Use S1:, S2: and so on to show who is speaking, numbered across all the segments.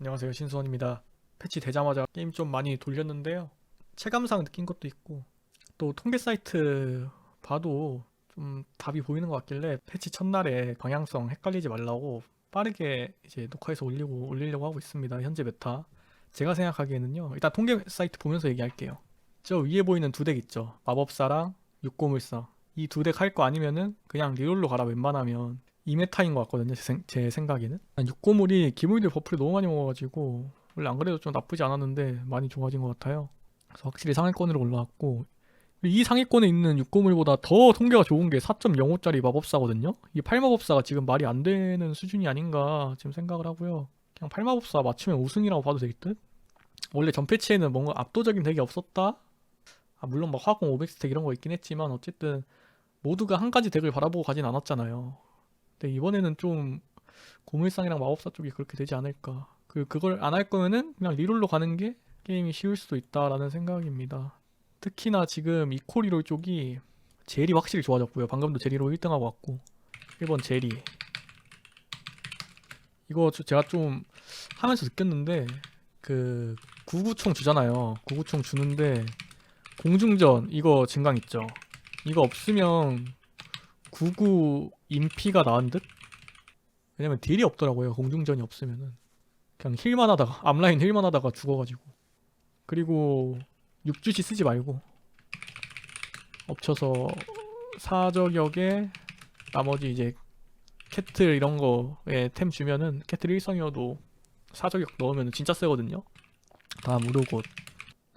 S1: 안녕하세요 신수원입니다. 패치 되자마자 게임 좀 많이 돌렸는데요. 체감상 느낀 것도 있고 또 통계 사이트 봐도 좀 답이 보이는 것 같길래 패치 첫날에 방향성 헷갈리지 말라고 빠르게 이제 녹화해서 올리고 올리려고 하고 있습니다. 현재 메타. 제가 생각하기에는요. 일단 통계 사이트 보면서 얘기할게요. 저 위에 보이는 두 덱 있죠. 마법사랑 육고물사. 이 두 덱 할 거 아니면은 그냥 리롤로 가라 웬만하면 이 메타인 것 같거든요. 제, 생, 제 생각에는. 아, 육고물이 기물들 버프를 너무 많이 먹어가지고 원래 안 그래도 좀 나쁘지 않았는데 많이 좋아진 것 같아요. 그래서 확실히 상위권으로 올라왔고 이 상위권에 있는 육고물보다 더 통계가 좋은 게 4.05짜리 마법사거든요. 이 8마법사가 지금 말이 안 되는 수준이 아닌가 지금 생각을 하고요. 그냥 8마법사 맞추면 우승이라고 봐도 될 듯? 원래 전 패치에는 뭔가 압도적인 덱이 없었다? 아, 물론 막 화공 500스택 이런 거 있긴 했지만 어쨌든 모두가 한 가지 덱을 바라보고 가진 않았잖아요. 근데 이번에는 좀 고물상이랑 마법사 쪽이 그렇게 되지 않을까. 그 그걸 안 할 거면은 그냥 리롤로 가는 게 게임이 쉬울 수도 있다라는 생각입니다. 특히나 지금 이코리롤 쪽이 젤이 확실히 좋아졌고요. 방금도 제리로 1등하고 왔고 1번 제리 이거 저- 제가 좀 하면서 느꼈는데 그 구구총 주잖아요. 구구총 주는데 공중전 이거 증강 있죠. 이거 없으면 구구 인피가 나은 듯? 왜냐면 딜이 없더라고요. 공중전이 없으면은 그냥 힐만 하다가 앞라인 힐만 하다가 죽어가지고 그리고 육주시 쓰지 말고 엎쳐서 사저격에 나머지 이제 캐틀 이런 거에 템 주면은 캐틀 일성이어도 사저격 넣으면 진짜 세거든요. 다음 우르곳.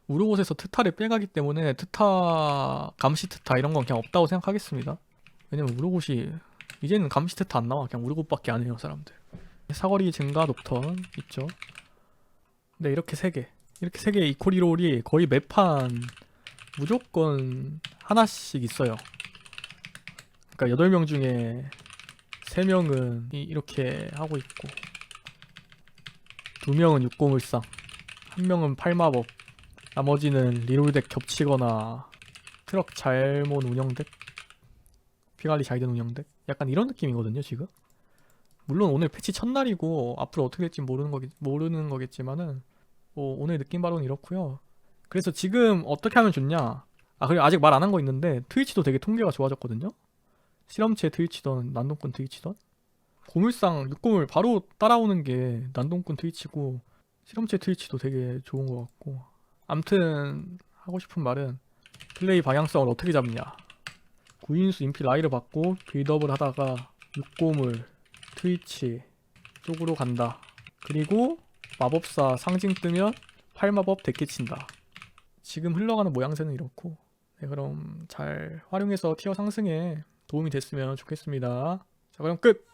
S1: 우르곳에서 트타를 빼가기 때문에 트타 감시 트타 이런 건 그냥 없다고 생각하겠습니다. 왜냐면 우르곳이 이제는 감시 트타 안 나와. 그냥 우르곳밖에 안 해요 사람들. 사거리 증가 녹턴 있죠. 근데 이렇게 세 개. 이렇게 세 개의 이코리롤이 거의 매판 무조건 하나씩 있어요. 그러니까 8명 중에 3명은 이렇게 하고 있고 2명은 육공을상 1명은 팔마법 나머지는 리롤덱 겹치거나 트럭 잘못 운영덱 피관리 잘 된 운영덱 약간 이런 느낌이거든요 지금 물론 오늘 패치 첫날이고 앞으로 어떻게 될지 모르는 거겠, 모르는 거겠지만은 뭐 오늘 느낌 바로는 이렇고요. 그래서 지금 어떻게 하면 좋냐? 아 그리고 아직 말 안 한 거 있는데 트위치도 되게 통계가 좋아졌거든요. 실험체 트위치던 난동꾼 트위치던 고물상 육고물 바로 따라오는 게 난동꾼 트위치고 실험체 트위치도 되게 좋은 것 같고 암튼 하고 싶은 말은 플레이 방향성을 어떻게 잡냐 구인수 인피 라이를 받고 빌드업을 하다가 육고물 트위치 쪽으로 간다 그리고 마법사 상징 뜨면 활마법 데끼 친다. 지금 흘러가는 모양새는 이렇고 네, 그럼 잘 활용해서 티어 상승에 도움이 됐으면 좋겠습니다. 자 그럼 끝!